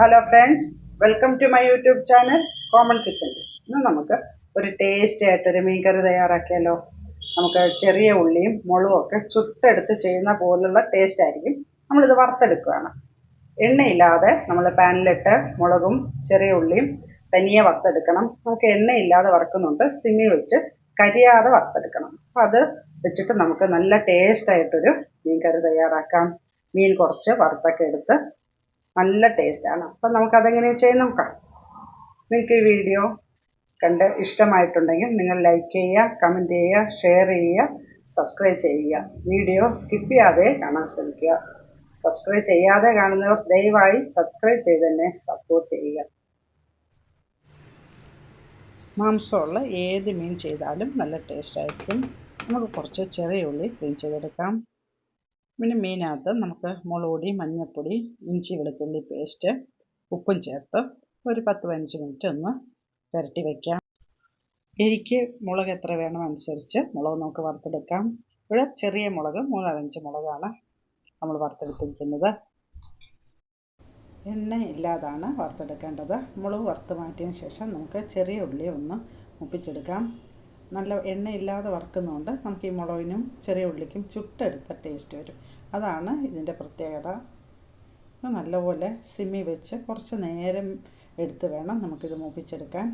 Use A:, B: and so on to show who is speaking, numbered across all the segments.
A: Hello friends welcome to my YouTube channel common kitchen ഇന്ന് നമുക്ക് ഒരു ടേസ്റ്റി ആയിട്ടൊരു മീൻകറി തയ്യാറാക്കിയാലോ? നമുക്ക് ചെറിയ ഉള്ളിയും മുളകും ഒക്കെ ചുട്ടെടുത്ത് ചെയ്യുന്ന പോലുള്ള ടേസ്റ്റ് ആയിരിക്കും. നമ്മളിത് വറുത്തെടുക്കുകയാണ്. എണ്ണയില്ലാതെ നമ്മൾ പാനിലിട്ട് മുളകും ചെറിയ ഉള്ളിയും തനിയെ വറുത്തെടുക്കണം. നമുക്ക് എണ്ണയില്ലാതെ വറുക്കുന്നുണ്ട്. സിമ്മി വെച്ച് കരിയാതെ വറുത്തെടുക്കണം. അപ്പോൾ അത് വെച്ചിട്ട് നമുക്ക് നല്ല ടേസ്റ്റ് ആയിട്ടൊരു മീൻകറി തയ്യാറാക്കാം. മീൻ കുറച്ച് വറുത്തൊക്കെ എടുത്ത് നല്ല ടേസ്റ്റാണ്. അപ്പം നമുക്കതെങ്ങനെ ചെയ്ത് നോക്കാം. നിങ്ങൾക്ക് ഈ വീഡിയോ കണ്ട് ഇഷ്ടമായിട്ടുണ്ടെങ്കിൽ നിങ്ങൾ ലൈക്ക് ചെയ്യുക കമന്റ് ചെയ്യുക ഷെയർ ചെയ്യുക സബ്സ്ക്രൈബ് ചെയ്യുക. വീഡിയോ സ്കിപ്പ് ചെയ്യാതെ കാണാൻ ശ്രമിക്കുക. സബ്സ്ക്രൈബ് ചെയ്യാതെ കാണുന്നവർ ദയവായി സബ്സ്ക്രൈബ് ചെയ്ത് തന്നെ സപ്പോർട്ട് ചെയ്യുക. മാംസമുള്ള ഏത് മീൻ ചെയ്താലും നല്ല ടേസ്റ്റ് ആയിരിക്കും. നമുക്ക് കുറച്ച് ചെറിയ ഉള്ളി ക്ലീൻ ചെയ്തെടുക്കാം. പിന്നെ മീനകത്ത് നമുക്ക് മുളക് പൊടി മഞ്ഞൾപ്പൊടി ഇഞ്ചി വെളുത്തുള്ളി പേസ്റ്റ് ഉപ്പും ചേർത്ത് ഒരു പത്ത് പതിനഞ്ച് മിനിറ്റ് ഒന്ന് പുരട്ടി വയ്ക്കാം എരിക്ക് മുളക് എത്ര വേണം അനുസരിച്ച് മുളക് നമുക്ക് വറുത്തെടുക്കാം. ഇവിടെ ചെറിയ മുളക് മൂന്നാലഞ്ച് മുളകാണ് നമ്മൾ വറുത്തെടുത്തിരിക്കുന്നത്. എണ്ണ ഇല്ലാതാണ് വറുത്തെടുക്കേണ്ടത്. മുളക് വറുത്ത് മാറ്റിയതിന് ശേഷം നമുക്ക് ചെറിയ ഉള്ളി ഒന്ന് മുപ്പിച്ചെടുക്കാം. നല്ല എണ്ണയില്ലാതെ വറുക്കുന്നതുകൊണ്ട് നമുക്ക് ഈ മുളകിനും ചെറിയ ഉള്ളിക്കും ചുട്ടെടുത്ത ടേസ്റ്റ് വരും. അതാണ് ഇതിന്റെ പ്രത്യേകത. നല്ലപോലെ സിമ്മി വെച്ച് കുറച്ച് നേരം എടുത്ത് വേണം നമുക്കിത് മൂപ്പിച്ചെടുക്കാൻ.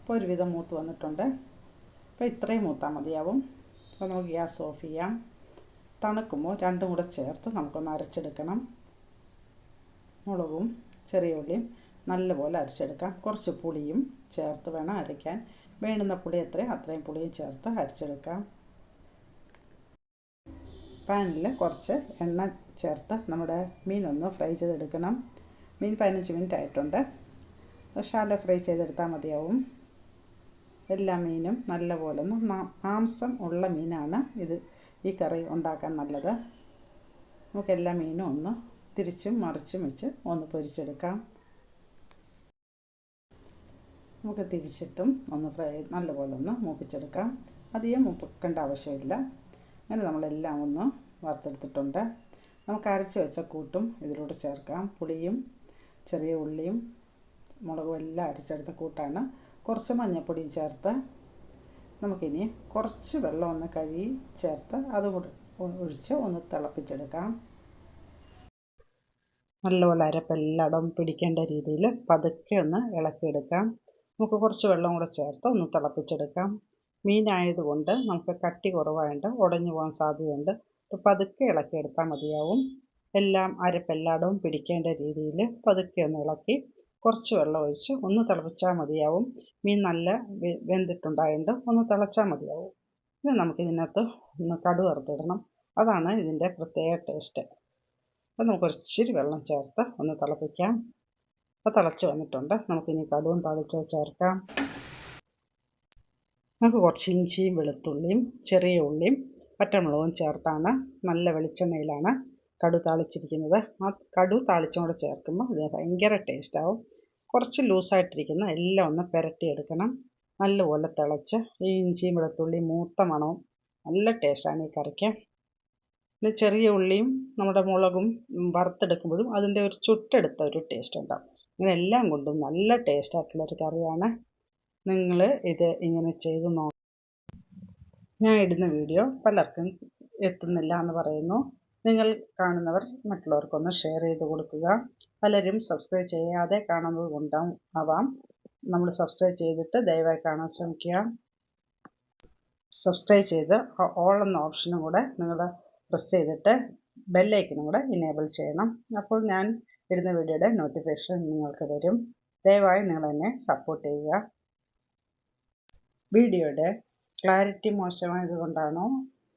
A: ഇപ്പോൾ ഒരുവിധം മൂത്ത് വന്നിട്ടുണ്ട്. അപ്പോൾ ഇത്രയും മൂത്താൽ മതിയാവും. അപ്പോൾ നമുക്ക് ഗ്യാസ് ഓഫ് ചെയ്യാം. തണുക്കുമ്പോൾ രണ്ടും കൂടെ ചേർത്ത് നമുക്കൊന്ന് അരച്ചെടുക്കണം. മുളകും ചെറിയ ഉള്ളിയും നല്ലപോലെ അരച്ചെടുക്കാം. കുറച്ച് പുളിയും ചേർത്ത് വേണം അരയ്ക്കാൻ. വേണ്ടുന്ന പുളി എത്രയും? അത്രയും പുളിയും ചേർത്ത് അരച്ചെടുക്കാം. പാനിൽ കുറച്ച് എണ്ണ ചേർത്ത് നമ്മുടെ മീനൊന്ന് ഫ്രൈ ചെയ്തെടുക്കണം. മീൻ പതിനഞ്ച് മിനിറ്റ് ആയിട്ടുണ്ട്. ഷാലോ ഫ്രൈ ചെയ്തെടുത്താൽ മതിയാവും. എല്ലാ മീനും നല്ലപോലെ ഒന്ന് മാംസം ഉള്ള മീനാണ് ഇത് ഈ കറി ഉണ്ടാക്കാൻ നല്ലത്. നമുക്ക് എല്ലാ മീനും ഒന്ന് തിരിച്ചും മറിച്ചും വെച്ച് ഒന്ന് പൊരിച്ചെടുക്കാം. നമുക്ക് തിരിച്ചിട്ടും ഒന്ന് ഫ്രൈ നല്ലപോലെ ഒന്ന് മൂപ്പിച്ചെടുക്കാം. അധികം മൂപ്പിക്കേണ്ട ആവശ്യമില്ല. അങ്ങനെ നമ്മളെല്ലാം ഒന്ന് വറുത്തെടുത്തിട്ടുണ്ട്. നമുക്ക് അരച്ച് വെച്ച കൂട്ടും ഇതിലൂടെ ചേർക്കാം. പുളിയും ചെറിയ ഉള്ളിയും മുളകും എല്ലാം അരച്ചെടുത്ത കൂട്ടാണ്. കുറച്ച് മഞ്ഞൾപ്പൊടിയും ചേർത്ത് നമുക്കിനി കുറച്ച് വെള്ളം ഒന്ന് കഴുകി ചേർത്ത് അതും ഒഴിച്ച് ഒന്ന് തിളപ്പിച്ചെടുക്കാം. നല്ലപോലെ അരപ്പെല്ലായിടം പിടിക്കേണ്ട രീതിയിൽ പതുക്കെ ഒന്ന് ഇളക്കിയെടുക്കാം. നമുക്ക് കുറച്ച് വെള്ളം കൂടെ ചേർത്ത് ഒന്ന് തിളപ്പിച്ചെടുക്കാം. മീനായതുകൊണ്ട് നമുക്ക് കട്ടി കുറവായതുകൊണ്ട് ഉടഞ്ഞു പോകാൻ സാധ്യതയുണ്ട്. അപ്പോൾ പതുക്കെ ഇളക്കിയെടുത്താൽ മതിയാവും. എല്ലാം അരപ്പെല്ലാടവും പിടിക്കേണ്ട രീതിയിൽ പതുക്കെ ഒന്ന് ഇളക്കി കുറച്ച് വെള്ളം ഒഴിച്ച് ഒന്ന് തിളപ്പിച്ചാൽ മതിയാവും. മീൻ നല്ല വെന്തിട്ടുണ്ടായതുകൊണ്ട് ഒന്ന് തിളച്ചാൽ മതിയാവും. ഇനി നമുക്കിതിനകത്ത് ഒന്ന് കടു വറുത്തിടണം. അതാണ് ഇതിന്റെ പ്രത്യേക ടേസ്റ്റ്. അപ്പം നമുക്ക് ഇച്ചിരി വെള്ളം ചേർത്ത് ഒന്ന് തിളപ്പിക്കാം. അപ്പോൾ തിളച്ച് വന്നിട്ടുണ്ട്. നമുക്കിനി കടുവും തളിച്ച് ചേർക്കാം. നമുക്ക് കുറച്ച് ഇഞ്ചിയും വെളുത്തുള്ളിയും ചെറിയ ഉള്ളിയും പച്ചമുളകും ചേർത്താണ്. നല്ല വെളിച്ചെണ്ണയിലാണ് കടു താളിച്ചിരിക്കുന്നത്. ആ കടു താളിച്ചും കൂടെ ചേർക്കുമ്പോൾ ഇത് ഭയങ്കര ടേസ്റ്റാവും കുറച്ച് ലൂസായിട്ടിരിക്കുന്ന എല്ലാം ഒന്ന് പുരട്ടിയെടുക്കണം നല്ലപോലെ തിളച്ച് ഈ ഇഞ്ചിയും വെളുത്തുള്ളിയും മൂത്ത മണവും നല്ല ടേസ്റ്റാണ് ഈ കറിക്ക്. പിന്നെ ചെറിയ ഉള്ളിയും നമ്മുടെ മുളകും വറുത്തെടുക്കുമ്പോഴും അതിന്റെ ഒരു ചുട്ടെടുത്ത ഒരു ടേസ്റ്റ് ഉണ്ടാവും. എല്ലാം കൊണ്ടും നല്ല ടേസ്റ്റായിട്ടുള്ളൊരു കറിയാണ്. നിങ്ങൾ ഇത് ഇങ്ങനെ ചെയ്ത് നോക്കുക ഞാൻ ഇടുന്ന വീഡിയോ പലർക്കും എത്തുന്നില്ല എന്ന് പറയുന്നു. നിങ്ങൾ കാണുന്നവർ മറ്റുള്ളവർക്കൊന്ന് ഷെയർ ചെയ്ത് കൊടുക്കുക. പലരും സബ്സ്ക്രൈബ് ചെയ്യാതെ കാണുന്നത് കൊണ്ടാവാം നമ്മൾ സബ്സ്ക്രൈബ് ചെയ്തിട്ട് ദയവായി കാണാൻ ശ്രമിക്കുക. സബ്സ്ക്രൈബ് ചെയ്ത് ഓൾ എന്ന ഓപ്ഷനും കൂടെ നിങ്ങൾ പ്രസ് ചെയ്തിട്ട് ബെല്ലൈക്കനും കൂടെ ഇനേബിൾ ചെയ്യണം. അപ്പോൾ ഞാൻ ഇടുന്ന വീഡിയോയുടെ നോട്ടിഫിക്കേഷൻ നിങ്ങൾക്ക് വരും ദയവായി നിങ്ങൾ എന്നെ സപ്പോർട്ട് ചെയ്യുക. വീഡിയോയുടെ ക്ലാരിറ്റി മോശമായത് കൊണ്ടാണോ?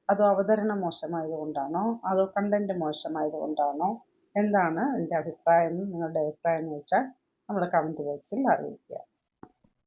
A: അതോ അവതരണം മോശമായത് കൊണ്ടാണോ? അതോ കണ്ടന്റ് മോശമായത് കൊണ്ടാണോ? എന്താണ് എന്റെ അഭിപ്രായം? നിങ്ങളുടെ അഭിപ്രായം എന്ന് വെച്ചാൽ നമ്മുടെ കമന്റ് ബോക്സിൽ അറിയിക്കുക.